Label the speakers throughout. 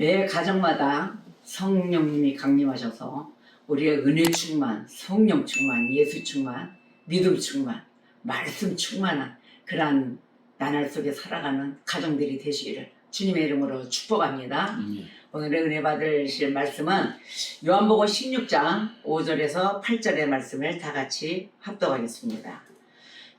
Speaker 1: 매 가정마다 성령님이 강림하셔서 우리의 은혜 충만, 성령 충만, 예수 충만, 믿음 충만, 말씀 충만한 그러한 나날 속에 살아가는 가정들이 되시기를 주님의 이름으로 축복합니다.
Speaker 2: 아멘.
Speaker 1: 오늘의 은혜 받으실 말씀은 요한복음 16장 5절에서 8절의 말씀을 다 같이 합독하겠습니다.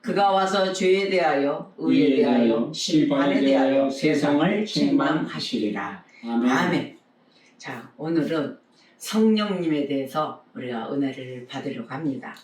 Speaker 1: 그가 와서 죄에 대하여 의에 대하여 심판에 대하여 세상을 책망하시리라.
Speaker 2: 아멘.
Speaker 1: 아멘. 자 오늘은 성령님에 대해서 우리가 은혜를 받으려고 합니다.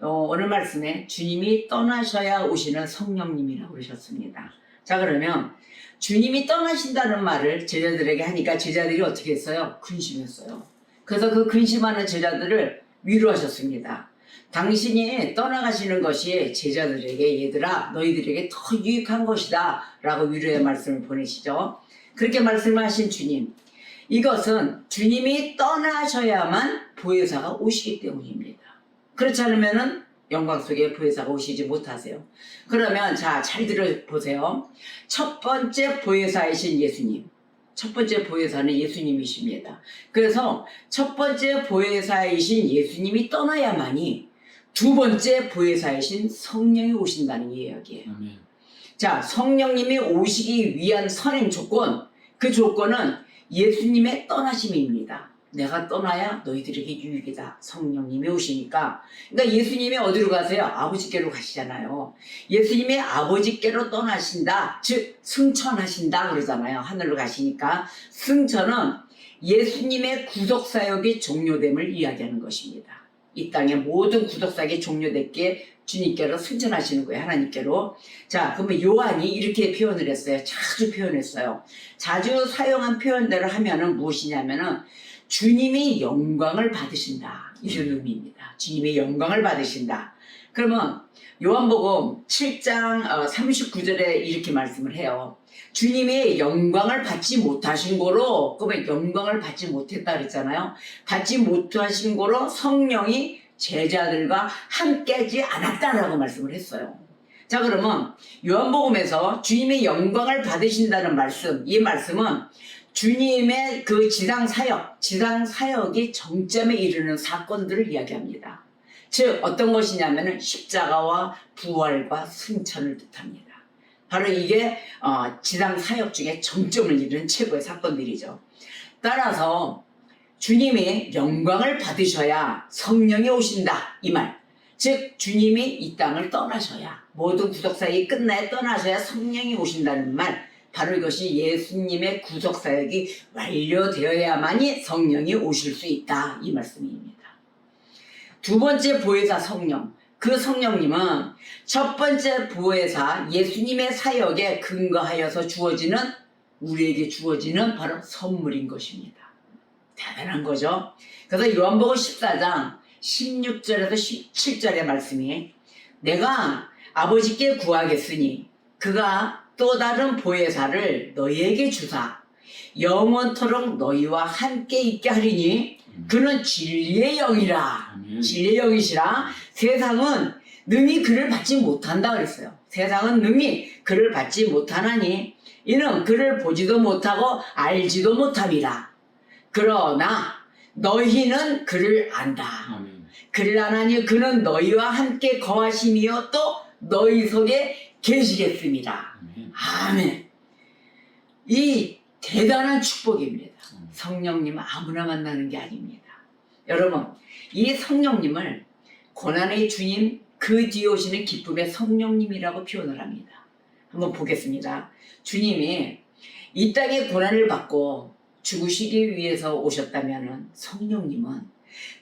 Speaker 1: 어, 오늘 말씀에 주님이 떠나셔야 오시는 성령님이라고 그러셨습니다. 자 그러면 주님이 떠나신다는 말을 제자들에게 하니까 제자들이 어떻게 했어요? 근심했어요. 그래서 그 근심하는 제자들을 위로하셨습니다. 당신이 떠나가시는 것이 제자들에게 얘들아 너희들에게 더 유익한 것이다 라고 위로의 말씀을 보내시죠. 그렇게 말씀하신 주님 이것은 주님이 떠나셔야만 보혜사가 오시기 때문입니다. 그렇지 않으면은 영광 속에 보혜사가 오시지 못하세요. 그러면 자, 잘 들어보세요. 첫 번째 보혜사이신 예수님. 첫 번째 보혜사는 예수님이십니다. 그래서 첫 번째 보혜사이신 예수님이 떠나야만이 두 번째 보혜사이신 성령이 오신다는 이야기예요.
Speaker 2: 아멘.
Speaker 1: 자, 성령님이 오시기 위한 선행 조건, 그 조건은 예수님의 떠나심입니다. 내가 떠나야 너희들에게 유익이다. 성령님이 오시니까. 그러니까 예수님이 어디로 가세요? 아버지께로 가시잖아요. 예수님이 아버지께로 떠나신다. 즉, 승천하신다. 그러잖아요. 하늘로 가시니까. 승천은 예수님의 구속사역이 종료됨을 이야기하는 것입니다. 이 땅의 모든 구속사역이 종료됐기에 주님께로 승천하시는 거예요. 하나님께로. 자, 그러면 요한이 이렇게 표현을 했어요. 자주 표현했어요. 자주 사용한 표현대로 하면은 무엇이냐면은 주님이 영광을 받으신다. 이런 의미입니다. 주님이 영광을 받으신다. 그러면 요한복음 7장 어, 39절에 이렇게 말씀을 해요. 주님이 영광을 받지 못하신 거로, 그러면 영광을 받지 못했다 그랬잖아요. 받지 못하신 거로 성령이 제자들과 함께하지 않았다라고 말씀을 했어요. 자, 그러면 요한복음에서 주님의 영광을 받으신다는 말씀, 이 말씀은 주님의 그 지상 사역, 지상 사역이 정점에 이르는 사건들을 이야기합니다. 즉, 어떤 것이냐면은 십자가와 부활과 승천을 뜻합니다. 바로 이게 어, 지상 사역 중에 정점을 이루는 최고의 사건들이죠. 따라서 주님이 영광을 받으셔야 성령이 오신다 이 말. 즉 주님이 이 땅을 떠나셔야 모든 구속사역이 끝나야 떠나셔야 성령이 오신다는 말. 바로 이것이 예수님의 구속사역이 완료되어야만이 성령이 오실 수 있다 이 말씀입니다. 두 번째 보혜사 성령. 그 성령님은 첫 번째 보혜사 예수님의 사역에 근거하여서 주어지는 우리에게 주어지는 바로 선물인 것입니다. 대단한 거죠. 그래서 요한복음 14장 16절에서 17절의 말씀이 내가 아버지께 구하겠으니 그가 또 다른 보혜사를 너희에게 주사 영원토록 너희와 함께 있게 하리니 그는 진리의 영이라. 진리의 영이시라 세상은 능히 그를 받지 못한다 그랬어요. 세상은 능히 그를 받지 못하나니 이는 그를 보지도 못하고 알지도 못함이라. 그러나 너희는 그를 안다.
Speaker 2: 아멘.
Speaker 1: 그를 아나니 그는 너희와 함께 거하심이요 또 너희 속에 계시겠습니다.
Speaker 2: 아멘.
Speaker 1: 아멘. 이 대단한 축복입니다.
Speaker 2: 음.
Speaker 1: 성령님은 아무나 만나는 게 아닙니다. 여러분, 이 성령님을 고난의 주님 그 뒤에 오시는 기쁨의 성령님이라고 표현을 합니다. 한번 보겠습니다. 주님이 이 땅에 고난을 받고 죽으시기 위해서 오셨다면 성령님은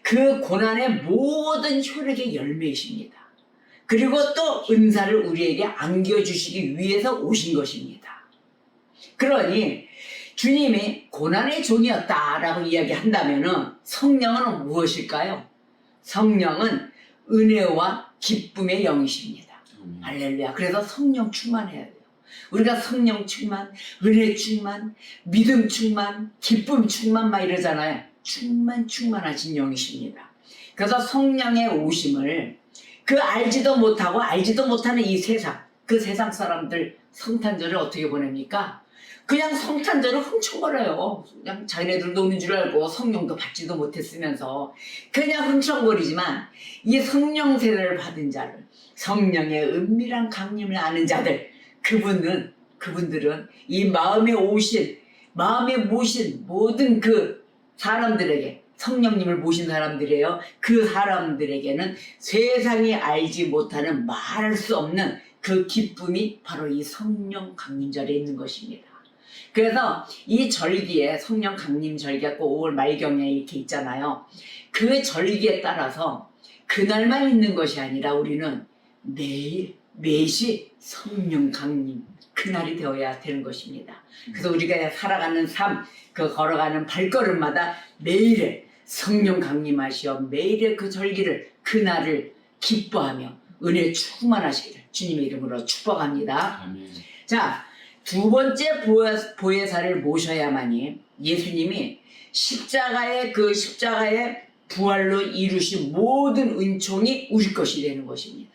Speaker 1: 그 고난의 모든 효력의 열매이십니다. 그리고 또 은사를 우리에게 안겨주시기 위해서 오신 것입니다. 그러니 주님이 고난의 종이었다라고 이야기한다면은 성령은 무엇일까요? 성령은 은혜와 기쁨의 영이십니다.
Speaker 2: 아멘.
Speaker 1: 할렐루야. 그래서 성령 충만해야 돼요. 우리가 성령 충만, 은혜 충만, 믿음 충만, 기쁨 충만 막 이러잖아요. 충만 충만하신 영이십니다. 그래서 성령의 오심을 그 알지도 못하고 알지도 못하는 이 세상, 그 세상 사람들 성탄절을 어떻게 보냅니까? 그냥 성탄절을 훔쳐버려요. 그냥 자기네들 노는 줄 알고 성령도 받지도 못했으면서 그냥 훔쳐버리지만 이 성령 세례를 받은 자를 성령의 은밀한 강림을 아는 자들 그분은 그분들은 이 마음에 오신 마음에 모신 모든 그 사람들에게 성령님을 모신 사람들이에요. 그 사람들에게는 세상이 알지 못하는 말할 수 없는 그 기쁨이 바로 이 성령 강림절에 있는 것입니다. 그래서 이 절기에 성령 강림 절기가 5월 말경에 이렇게 있잖아요. 그 절기에 따라서 그날만 있는 것이 아니라 우리는 매일 매시 성령 강림 그날이 되어야 되는 것입니다. 그래서 우리가 살아가는 삶, 그 걸어가는 발걸음마다 매일의 성령 강림하시어 매일의 그 절기를 그날을 기뻐하며 은혜 충만하시기를 주님의 이름으로 축복합니다.
Speaker 2: 아멘.
Speaker 1: 자, 두 번째 보혜- 보혜사를 모셔야만이 예수님이 십자가의 그 십자가의 부활로 이루신 모든 은총이 우리 것이 되는 것입니다.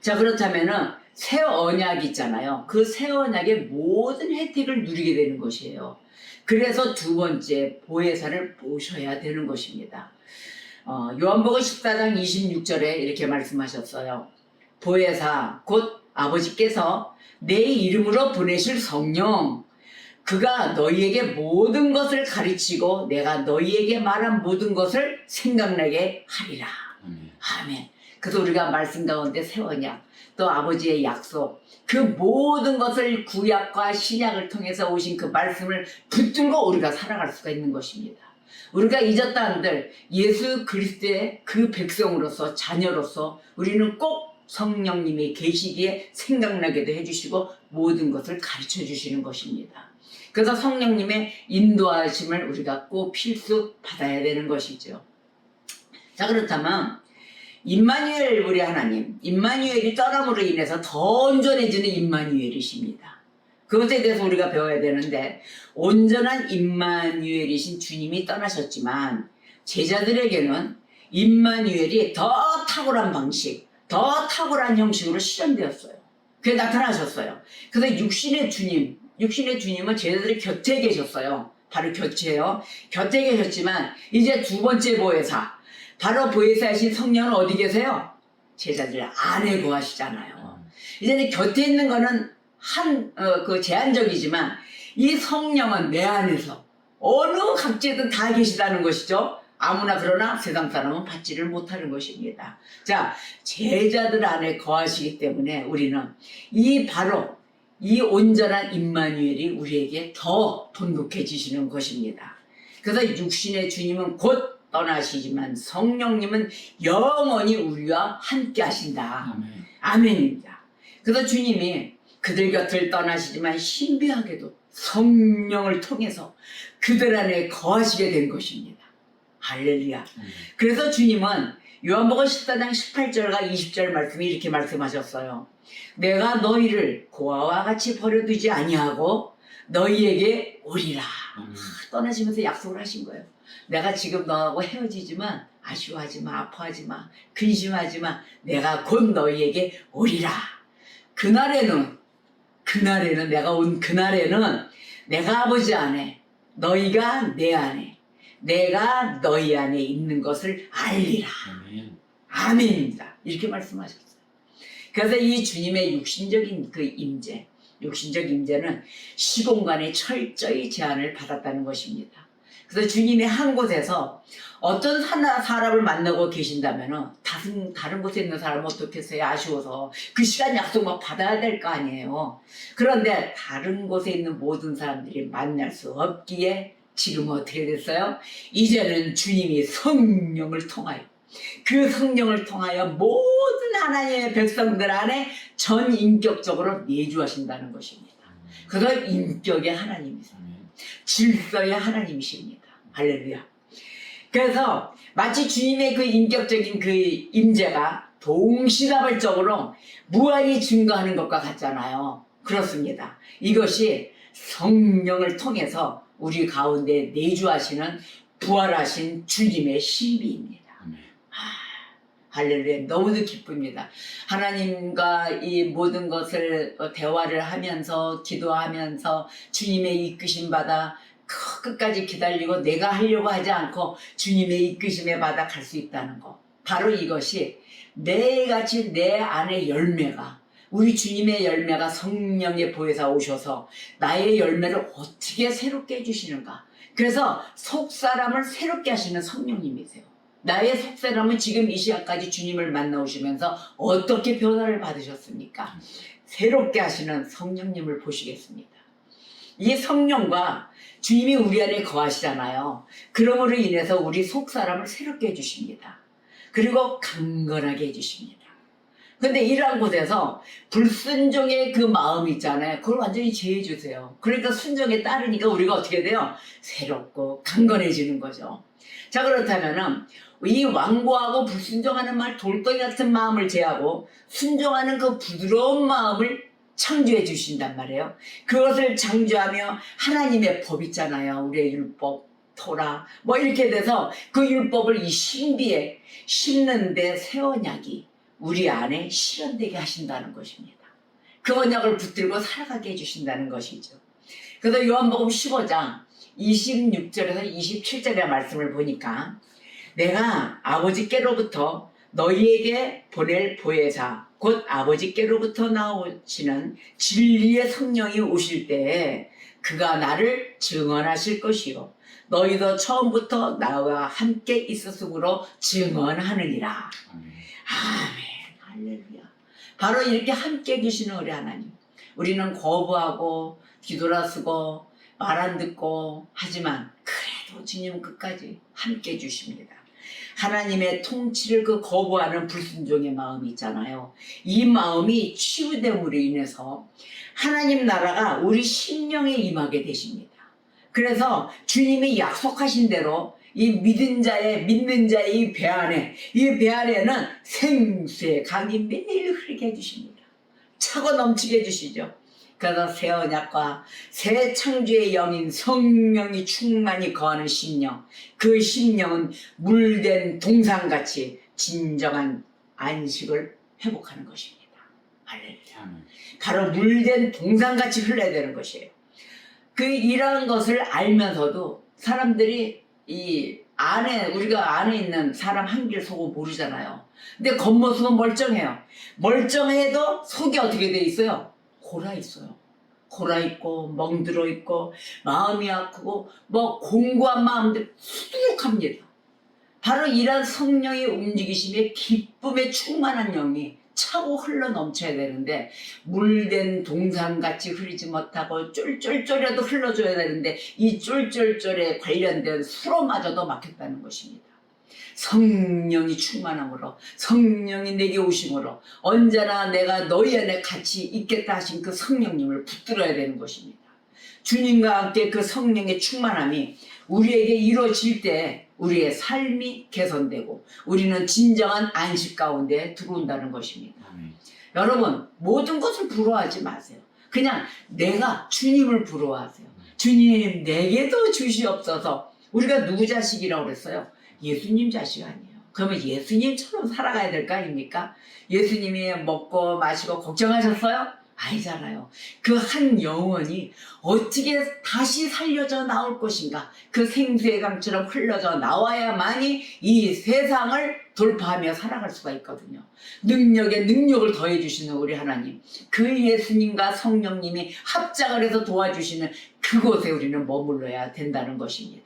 Speaker 1: 자, 그렇다면은 새 언약 있잖아요. 그 새 언약의 모든 혜택을 누리게 되는 것이에요. 그래서 두 번째 보혜사를 모셔야 되는 것입니다. 어, 요한복음 14장 26절에 이렇게 말씀하셨어요. 보혜사 곧 아버지께서 내 이름으로 보내실 성령 그가 너희에게 모든 것을 가르치고 내가 너희에게 말한 모든 것을 생각나게 하리라.
Speaker 2: 아멘.
Speaker 1: 아멘. 그래서 우리가 말씀 가운데 세워냐 또 아버지의 약속 그 모든 것을 구약과 신약을 통해서 오신 그 말씀을 붙들고 우리가 살아갈 수가 있는 것입니다. 우리가 잊었다 한들 예수 그리스도의 그 백성으로서 자녀로서 우리는 꼭 성령님이 계시기에 생각나게도 해주시고 모든 것을 가르쳐 주시는 것입니다. 그래서 성령님의 인도하심을 우리가 꼭 필수 받아야 되는 것이죠. 자 그렇다면 임마누엘 우리 하나님, 임마누엘이 떠남으로 인해서 더 온전해지는 임마누엘이십니다. 그것에 대해서 우리가 배워야 되는데 온전한 임마누엘이신 주님이 떠나셨지만 제자들에게는 임마누엘이 더 탁월한 방식, 더 탁월한 형식으로 실현되었어요. 그게 나타나셨어요. 그래서 육신의 주님, 육신의 주님은 제자들이 곁에 계셨어요. 바로 곁에요. 곁에 계셨지만 이제 두 번째 보혜사, 바로 보혜사이신 성령은 어디 계세요? 제자들 안에 거하시잖아요. 이제는 곁에 있는 거는 한, 어, 그 제한적이지만 이 성령은 내 안에서 어느 각지에든 다 계시다는 것이죠. 아무나 그러나 세상 사람은 받지를 못하는 것입니다. 자, 제자들 안에 거하시기 때문에 우리는 이 바로 이 온전한 임마누엘이 우리에게 더 돈독해지시는 것입니다. 그래서 육신의 주님은 곧 떠나시지만 성령님은 영원히 우리와 함께 하신다.
Speaker 2: 아멘.
Speaker 1: 아멘입니다. 그래서 주님이 그들 곁을 떠나시지만 신비하게도 성령을 통해서 그들 안에 거하시게 된 것입니다. 할렐루야.
Speaker 2: 아멘.
Speaker 1: 그래서 주님은 요한복음 14장 18절과 20절 말씀이 이렇게 말씀하셨어요. 내가 너희를 고아와 같이 버려두지 아니하고 너희에게 오리라.
Speaker 2: 아멘.
Speaker 1: 떠나시면서 약속을 하신 거예요. 내가 지금 너하고 헤어지지만 아쉬워하지 마, 아파하지 마, 근심하지 마. 내가 곧 너희에게 오리라. 그날에는 그날에는 내가 온 그날에는 내가 아버지 안에 너희가 내 안에 내가 너희 안에 있는 것을 알리라.
Speaker 2: 아멘.
Speaker 1: 아멘입니다. 이렇게 말씀하셨어요. 그래서 이 주님의 육신적인 그 임재, 육신적 임재는 시공간에 철저히 제한을 받았다는 것입니다. 그래서 주님이 한 곳에서 어떤 하나 사람을 만나고 계신다면 다른, 다른 곳에 있는 사람은 어떻겠어요? 아쉬워서 그 시간 약속 막 받아야 될 거 아니에요. 그런데 다른 곳에 있는 모든 사람들이 만날 수 없기에 지금 어떻게 됐어요? 이제는 주님이 성령을 통하여 그 성령을 통하여 모든 하나님의 백성들 안에 전 인격적으로 내주하신다는 것입니다. 그래서 인격의 하나님이세요. 질서의 하나님이십니다. 할렐루야. 그래서 마치 주님의 그 인격적인 그 임재가 동시다발적으로 무한히 증거하는 것과 같잖아요. 그렇습니다. 이것이 성령을 통해서 우리 가운데 내주하시는 부활하신 주님의 신비입니다.
Speaker 2: 아멘.
Speaker 1: 할렐루야 너무도 기쁩니다. 하나님과 이 모든 것을 어, 대화를 하면서 기도하면서 주님의 이끄심 받아 그 끝까지 기다리고 내가 하려고 하지 않고 주님의 이끄심에 받아 갈 수 있다는 거. 바로 이것이 매일같이 내 안에 열매가 우리 주님의 열매가 성령의 보혜사 오셔서 나의 열매를 어떻게 새롭게 해주시는가. 그래서 속 사람을 새롭게 하시는 성령님이세요. 나의 속 사람은 지금 이 시간까지 주님을 만나오시면서 어떻게 변화를 받으셨습니까? 새롭게 하시는 성령님을 보시겠습니다. 이 성령과 주님이 우리 안에 거하시잖아요. 그러므로 인해서 우리 속 사람을 새롭게 해주십니다. 그리고 강건하게 해주십니다. 근데 이러한 곳에서 불순종의 그 마음 있잖아요. 그걸 완전히 제해주세요. 그러니까 순종에 따르니까 우리가 어떻게 돼요? 새롭고 강건해지는 거죠. 자, 그렇다면은 이 완고하고 불순종하는 말 돌덩이 같은 마음을 제하고 순종하는 그 부드러운 마음을 창조해 주신단 말이에요. 그것을 창조하며 하나님의 법 있잖아요. 우리의 율법, 토라 뭐 이렇게 돼서 그 율법을 이 신비에 심는데 새 언약이 우리 안에 실현되게 하신다는 것입니다. 그 언약을 붙들고 살아가게 해주신다는 것이죠. 그래서 요한복음 15장 26절에서 27절의 말씀을 보니까 내가 아버지께로부터 너희에게 보낼 보혜사 곧 아버지께로부터 나오시는 진리의 성령이 오실 때에 그가 나를 증언하실 것이요 너희도 처음부터 나와 함께 있었으므로 증언하느니라
Speaker 2: 아멘.
Speaker 1: 아멘 할렐루야 바로 이렇게 함께 계시는 우리 하나님 우리는 거부하고 뒤돌아서고 말 안 듣고 하지만 그래도 주님은 끝까지 함께 해주십니다 하나님의 통치를 그 거부하는 불순종의 마음이 있잖아요. 이 마음이 치유됨으로 인해서 하나님 나라가 우리 심령에 임하게 되십니다. 그래서 주님이 약속하신 대로 이 믿은 자의 믿는 자의 이 배 안에 이 배 안에는 생수의 강이 매일 흐르게 해주십니다. 차고 넘치게 해주시죠. 그래서 새 언약과 새 창조의 영인 성령이 충만히 거하는 심령 그 심령은 물된 동상같이 진정한 안식을 회복하는 것입니다. 할렐루야. 바로 물된 동상같이 흘러야 되는 것이에요. 그 이러한 것을 알면서도 사람들이 이 안에 우리가 안에 있는 사람 한길 속을 모르잖아요. 근데 겉모습은 멀쩡해요. 멀쩡해도 속이 어떻게 돼 있어요? 골아 있어요. 골아 있고 멍들어 있고 마음이 아프고 뭐 공고한 마음들 수두룩합니다. 바로 이런 성령의 움직이심에 기쁨에 충만한 영이 차고 흘러 넘쳐야 되는데 물된 동상같이 흐르지 못하고 쫄쫄쫄해도 흘러줘야 되는데 이 쫄쫄쫄에 관련된 수로마저도 막혔다는 것입니다. 성령이 충만함으로 성령이 내게 오심으로 언제나 내가 너희 안에 같이 있겠다 하신 그 성령님을 붙들어야 되는 것입니다. 주님과 함께 그 성령의 충만함이 우리에게 이루어질 때 우리의 삶이 개선되고 우리는 진정한 안식 가운데 들어온다는 것입니다.
Speaker 2: 아멘.
Speaker 1: 여러분 모든 것을 부러워하지 마세요. 그냥 내가 주님을 부러워하세요. 주님 내게도 주시옵소서. 우리가 누구 자식이라고 그랬어요? 예수님 자식 아니에요. 그러면 예수님처럼 살아가야 될 거 아닙니까? 예수님이 먹고 마시고 걱정하셨어요? 아니잖아요. 그 한 영혼이 어떻게 다시 살려져 나올 것인가? 그 생수의 강처럼 흘러져 나와야만이 이 세상을 돌파하며 살아갈 수가 있거든요. 능력에 능력을 더해 주시는 우리 하나님. 그 예수님과 성령님이 합작을 해서 도와주시는 그곳에 우리는 머물러야 된다는 것입니다.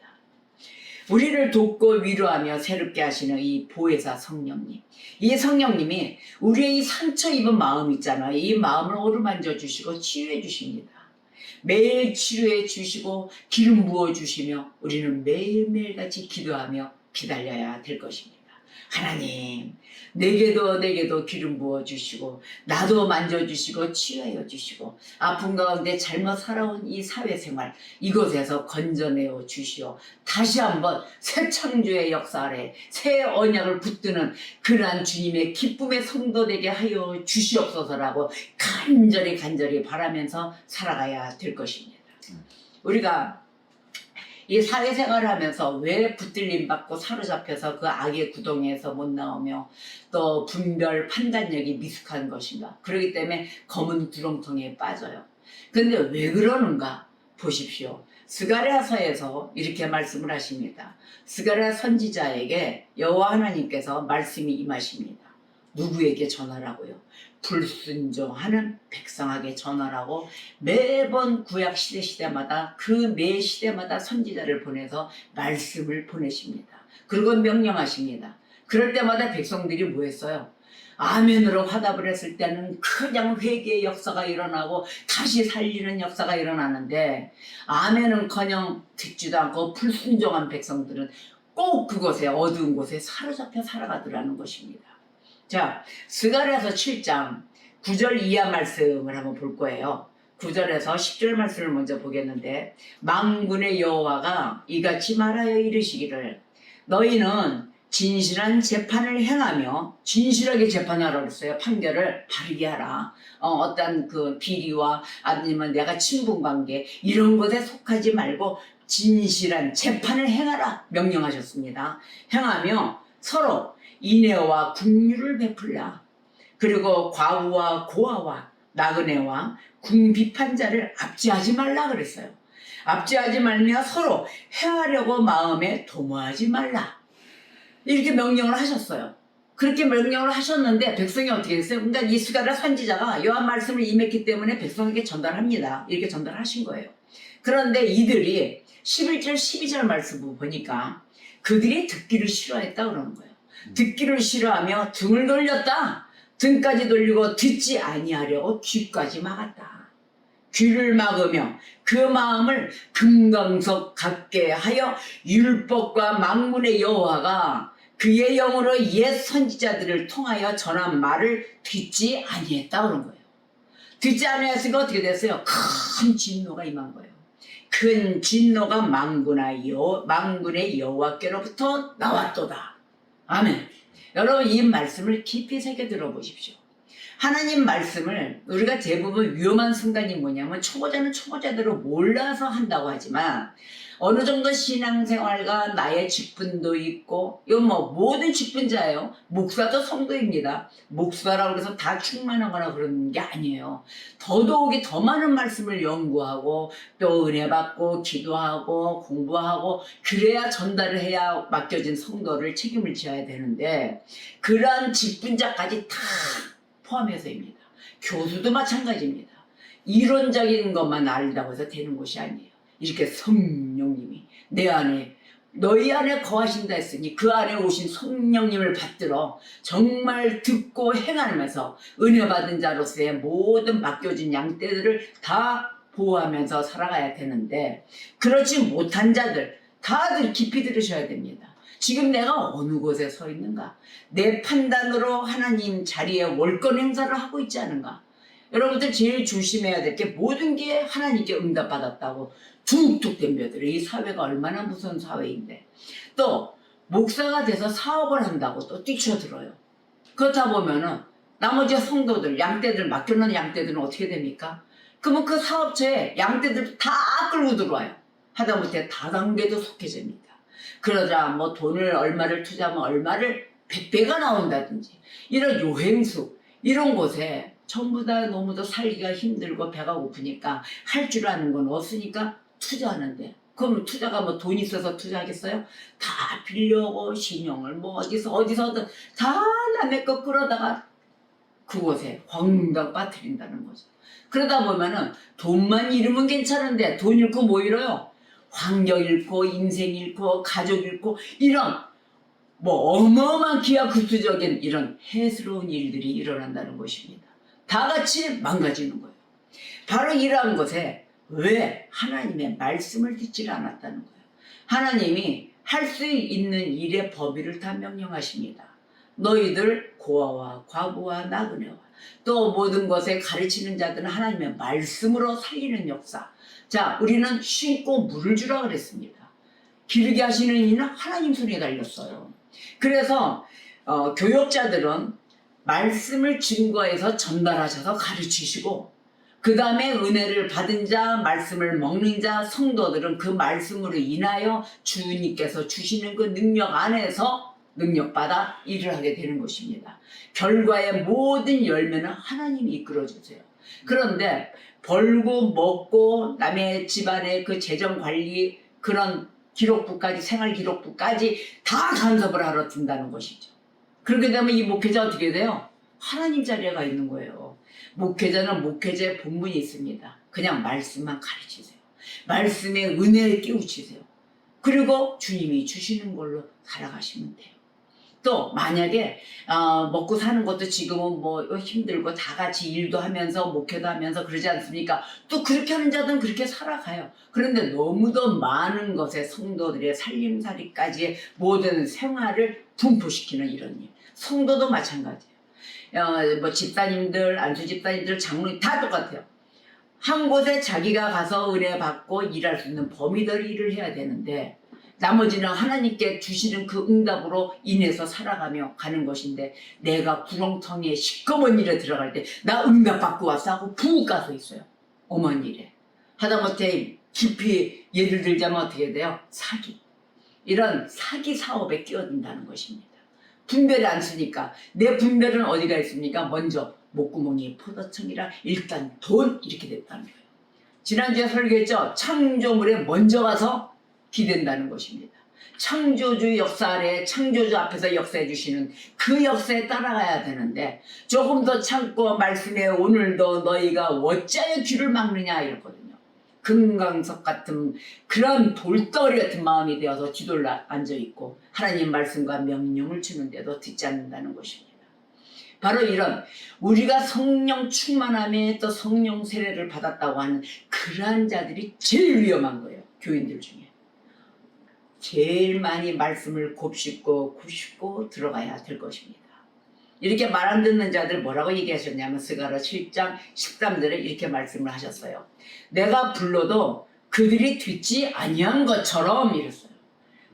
Speaker 1: 우리를 돕고 위로하며 새롭게 하시는 이 보혜사 성령님. 이 성령님이 우리의 이 상처 입은 마음 있잖아요. 이 마음을 어루만져 주시고 치유해 주십니다. 매일 치료해 주시고 기름 부어 주시며 우리는 매일매일 같이 기도하며 기다려야 될 것입니다. 하나님, 내게도 내게도 기름 부어 주시고 나도 만져 주시고 치유하여 주시고 아픈 가운데 잘못 살아온 이 사회생활 이곳에서 건져내어 주시오. 다시 한번 새 창조의 역사 아래 새 언약을 붙드는 그러한 주님의 기쁨의 성도 되게 하여 주시옵소서라고 간절히 간절히 바라면서 살아가야 될 것입니다. 우리가 이 사회생활을 하면서 왜 붙들림 받고 사로잡혀서 그 악의 구덩이에서 못 나오며 또 분별 판단력이 미숙한 것인가? 그렇기 때문에 검은 구렁텅이에 빠져요. 근데 왜 그러는가? 보십시오. 스가랴서에서 이렇게 말씀을 하십니다. 스가랴 선지자에게 여호와 하나님께서 말씀이 임하십니다 누구에게 전하라고요 불순종하는 백성에게 전하라고 매번 구약 시대 시대마다 그 매 시대마다 선지자를 보내서 말씀을 보내십니다. 그리고 명령하십니다. 그럴 때마다 백성들이 뭐 했어요? 아멘으로 화답을 했을 때는 그냥 회개의 역사가 일어나고 다시 살리는 역사가 일어나는데 아멘은커녕 듣지도 않고 불순종한 백성들은 꼭 그곳에 어두운 곳에 사로잡혀 살아가더라는 것입니다. 자, 스가랴서 7장 9절 이하 말씀을 한번 볼 거예요. 9절에서 10절 말씀을 먼저 보겠는데 망군의 여호와가 이같이 말하여 이르시기를 너희는 진실한 재판을 행하며 진실하게 재판하라 그랬어요. 판결을 바르게 하라. 어, 떤그 비리와 아니면 내가 친분 관계 이런 것에 속하지 말고 진실한 재판을 행하라 명령하셨습니다. 행하며 서로 인애와 국류를 베풀라. 그리고 과부와 고아와 나그네와 궁비판자를 압제하지 말라 그랬어요. 압제하지 말며 서로 해하려고 마음에 도모하지 말라. 이렇게 명령을 하셨어요. 그렇게 명령을 하셨는데 백성이 어떻게 됐어요? 그러니까 이스가랴 선지자가 여호와 말씀을 임했기 때문에 백성에게 전달합니다. 이렇게 전달하신 거예요. 그런데 이들이 11절 12절 말씀 보니까 그들이 듣기를 싫어했다 그러는 거예요. 듣기를 싫어하며 등을 돌렸다. 등까지 돌리고 듣지 아니하려고 귀까지 막았다. 귀를 막으며 그 마음을 금강석 같게 하여 율법과 망문의 여호와가 그의 영으로 옛 선지자들을 통하여 전한 말을 듣지 아니했다 그런 거예요. 듣지 아니했으니까 어떻게 됐어요? 큰 진노가 임한 거예요. 큰 진노가 망군의 여호와께로부터 나왔도다. 아멘. 여러분 이 말씀을 깊이 새겨 들어보십시오. 하나님 말씀을 우리가 대부분 위험한 순간이 뭐냐면 초보자는 초보자대로 몰라서 한다고 하지만 어느 정도 신앙생활과 나의 직분도 있고 이건 뭐 모든 직분자예요. 목사도 성도입니다. 목사라고 해서 다 충만하거나 그런 게 아니에요. 더더욱이 더 많은 말씀을 연구하고 또 은혜 받고 기도하고 공부하고 그래야 전달을 해야 맡겨진 성도를 책임을 져야 되는데 그러한 직분자까지 다 포함해서입니다. 교수도 마찬가지입니다. 이론적인 것만 알다고 해서 되는 것이 아니에요. 이렇게 성령님이 내 안에 너희 안에 거하신다 했으니 그 안에 오신 성령님을 받들어 정말 듣고 행하면서 은혜 받은 자로서의 모든 맡겨진 양떼들을 다 보호하면서 살아가야 되는데 그렇지 못한 자들 다들 깊이 들으셔야 됩니다. 지금 내가 어느 곳에 서 있는가? 내 판단으로 하나님 자리에 월권 행사를 하고 있지 않은가? 여러분들 제일 조심해야 될 게 모든 게 하나님께 응답받았다고 툭툭 덤벼들어. 이 사회가 얼마나 무서운 사회인데. 또 목사가 돼서 사업을 한다고 또 뛰쳐들어요. 그렇다 보면은 나머지 성도들, 양떼들 맡겨놓은 양떼들은 어떻게 됩니까? 그러면 그 사업체에 양떼들 다 끌고 들어와요. 하다못해 다단계도 속해집니다. 그러자 뭐 돈을 얼마를 투자하면 얼마를 100배가 나온다든지 이런 요행수 이런 곳에 전부 다 너무도 살기가 힘들고 배가 고프니까 할 줄 아는 건 없으니까 투자하는데 그럼 투자가 뭐 돈 있어서 투자하겠어요? 다 빌려고 신용을 뭐 어디서 어디서든 다 남의 거 끌어다가 그곳에 황당 빠뜨린다는 거죠. 그러다 보면은 돈만 잃으면 괜찮은데 돈 잃고 뭐 잃어요? 환경 잃고 인생 잃고 가족 잃고 이런 뭐 어마어마한 기하급수적인 이런 해스러운 일들이 일어난다는 것입니다. 다 같이 망가지는 거예요. 바로 이러한 것에 왜 하나님의 말씀을 듣지 않았다는 거예요. 하나님이 할 수 있는 일의 범위를 다 명령하십니다. 너희들 고아와 과부와 나그네와 또 모든 것에 가르치는 자들은 하나님의 말씀으로 살리는 역사. 자, 우리는 신고 물을 주라 그랬습니다. 기르게 하시는 이는 하나님 손에 달렸어요. 그래서 어, 교역자들은 말씀을 증거해서 전달하셔서 가르치시고 그 다음에 은혜를 받은 자, 말씀을 먹는 자, 성도들은 그 말씀으로 인하여 주님께서 주시는 그 능력 안에서 능력받아 일을 하게 되는 것입니다. 결과의 모든 열매는 하나님이 이끌어 주세요. 그런데 벌고 먹고 남의 집안의 그 재정 관리 그런 기록부까지 생활 기록부까지 다 간섭을 하러 든다는 것이죠. 그렇게 되면 이 목회자 어떻게 돼요? 하나님 자리에 가 있는 거예요. 목회자는 목회자의 본분이 있습니다. 그냥 말씀만 가르치세요. 말씀의 은혜를 깨우치세요. 그리고 주님이 주시는 걸로 살아가시면 돼요. 또 만약에 어, 먹고 사는 것도 지금은 뭐 힘들고 다 같이 일도 하면서 목회도 하면서 그러지 않습니까? 또 그렇게 하는 자들은 그렇게 살아가요. 그런데 너무도 많은 것에 성도들의 살림살이까지의 모든 생활을 분포시키는 이런 일. 성도도 마찬가지예요. 어, 뭐 집사님들, 안수 집사님들, 장로님 다 똑같아요. 한 곳에 자기가 가서 은혜 받고 일할 수 있는 범위들 일을 해야 되는데 나머지는 하나님께 주시는 그 응답으로 인해서 살아가며 가는 것인데 내가 구렁텅이에 시꺼먼 일에 들어갈 때 나 응답 받고 왔어 하고 푹 가서 있어요. 어머니 일에. 하다못해 깊이 예를 들자면 어떻게 돼요? 사기. 이런 사기 사업에 끼어든다는 것입니다. 분별이 안 쓰니까 내 분별은 어디가 있습니까? 먼저 목구멍이 포도청이라 일단 돈 이렇게 됐다는 거예요. 지난주에 설교했죠. 창조물에 먼저 가서 기댄다는 것입니다. 창조주 역사 아래 창조주 앞에서 역사해 주시는 그 역사에 따라가야 되는데 조금 더 참고 말씀에 오늘도 너희가 어찌하여 귀를 막느냐 이랬거든요. 금강석 같은 그런 돌덩어리 같은 마음이 되어서 뒤돌아 앉아 있고 하나님 말씀과 명령을 주는데도 듣지 않는다는 것입니다. 바로 이런 우리가 성령 충만함에 또 성령 세례를 받았다고 하는 그러한 자들이 제일 위험한 거예요. 교인들 중에. 제일 많이 말씀을 곱씹고 곱씹고 들어가야 될 것입니다. 이렇게 말 안 듣는 자들 뭐라고 얘기하셨냐면 스가라 7장 13절에 이렇게 말씀을 하셨어요. 내가 불러도 그들이 듣지 아니한 것처럼 이랬어요.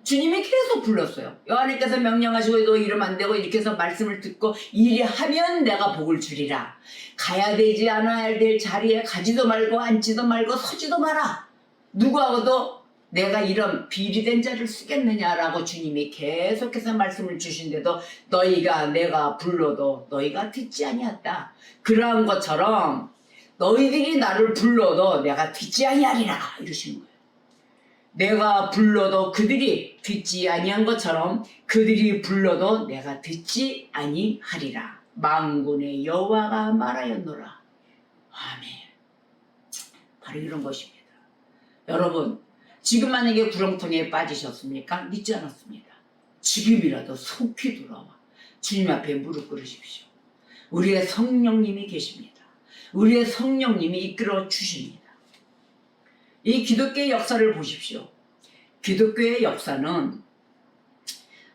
Speaker 1: 주님이 계속 불렀어요. 요한님께서 명령하시고 너 이러면 안 되고 이렇게 해서 말씀을 듣고 일이 하면 내가 복을 주리라. 가야 되지 않아야 될 자리에 가지도 말고 앉지도 말고 서지도 마라. 누구하고도 내가 이런 비리된 자를 쓰겠느냐라고 주님이 계속해서 말씀을 주신데도 너희가 내가 불러도 너희가 듣지 아니었다. 그러한 것처럼 너희들이 나를 불러도 내가 듣지 아니하리라 이러시는 거예요. 내가 불러도 그들이 듣지 아니한 것처럼 그들이 불러도 내가 듣지 아니하리라. 망군의 여호와가 말하였노라. 아멘. 바로 이런 것입니다. 여러분 지금 만약에 구렁텅이에 빠지셨습니까? 믿지 않았습니다. 지금이라도 속히 돌아와 주님 앞에 무릎 꿇으십시오. 우리의 성령님이 계십니다. 우리의 성령님이 이끌어 주십니다. 이 기독교의 역사를 보십시오. 기독교의 역사는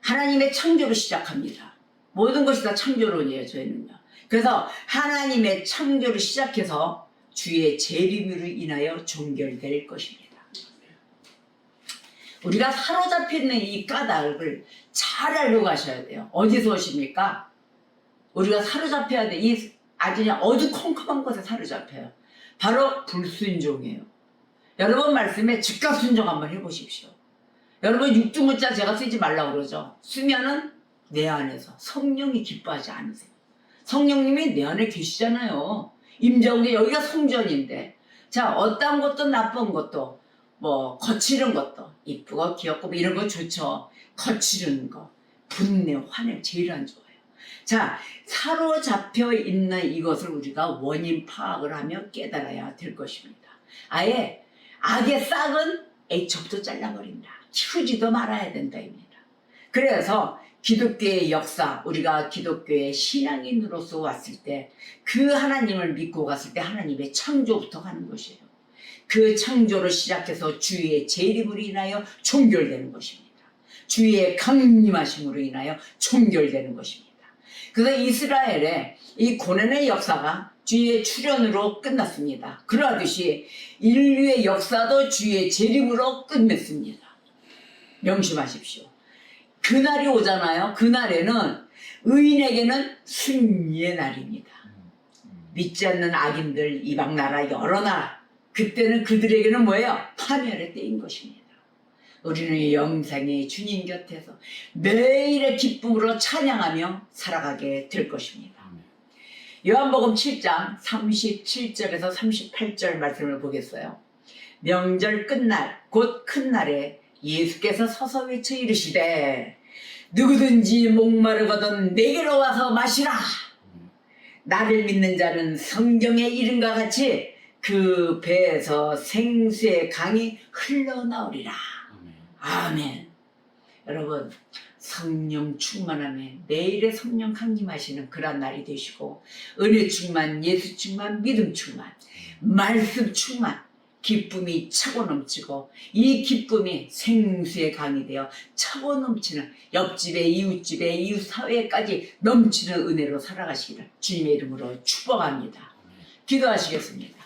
Speaker 1: 하나님의 창조로 시작합니다. 모든 것이 다 창조론이에요, 저희는요. 그래서 하나님의 창조를 시작해서 주의 재림으로 인하여 종결될 것입니다. 우리가 사로잡혀 있는 이 까닭을 잘 알고 가셔야 돼요. 어디서 오십니까? 우리가 사로잡혀야 돼. 이 아주 그냥 어두컴컴한 것에 사로잡혀요. 바로 불순종이에요. 여러분 말씀에 즉각 순종 한번 해보십시오. 여러분 육두문자 제가 쓰지 말라고 그러죠. 쓰면은 내 안에서 성령이 기뻐하지 않으세요. 성령님이 내 안에 계시잖아요. 임자국에 여기가 성전인데 자 어떤 것도 나쁜 것도 뭐 거칠은 것도 이쁘고 귀엽고 뭐 이런 거 좋죠. 거칠은 거 분내 화내 제일 안 좋아요. 자 사로잡혀 있는 이것을 우리가 원인 파악을 하며 깨달아야 될 것입니다. 아예 악의 싹은 애초부터 잘라버린다. 키우지도 말아야 된다입니다. 그래서 기독교의 역사, 우리가 기독교의 신앙인으로서 왔을 때 그 하나님을 믿고 갔을 때 하나님의 창조부터 가는 것이에요. 그 창조를 시작해서 주의 재림으로 인하여 종결되는 것입니다. 주의 강림하심으로 인하여 총결되는 것입니다. 그래서 이스라엘의 이 고난의 역사가 주의 출현으로 끝났습니다. 그러하듯이 인류의 역사도 주의 재림으로 끝맺습니다. 명심하십시오. 그날이 오잖아요. 그날에는 의인에게는 승리의 날입니다. 믿지 않는 악인들, 이방 나라, 여러 나라. 그때는 그들에게는 뭐예요? 파멸의 때인 것입니다. 우리는 영생의 주님 곁에서 매일의 기쁨으로 찬양하며 살아가게 될 것입니다. 요한복음 7장 37절에서 38절 말씀을 보겠어요. 명절 끝날 곧 큰 날에 예수께서 서서 외쳐 이르시되 누구든지 목마르거든 내게로 와서 마시라. 나를 믿는 자는 성경의 이름과 같이 그 배에서 생수의 강이 흘러나오리라. 아멘. 여러분 성령 충만함에 내일의 성령 강림하시는 그런 날이 되시고 은혜 충만, 예수 충만, 믿음 충만, 말씀 충만, 기쁨이 차고 넘치고 이 기쁨이 생수의 강이 되어 차고 넘치는 옆집에 이웃집에 이웃 사회까지 넘치는 은혜로 살아가시기를 주님의 이름으로 축복합니다. 기도하시겠습니다.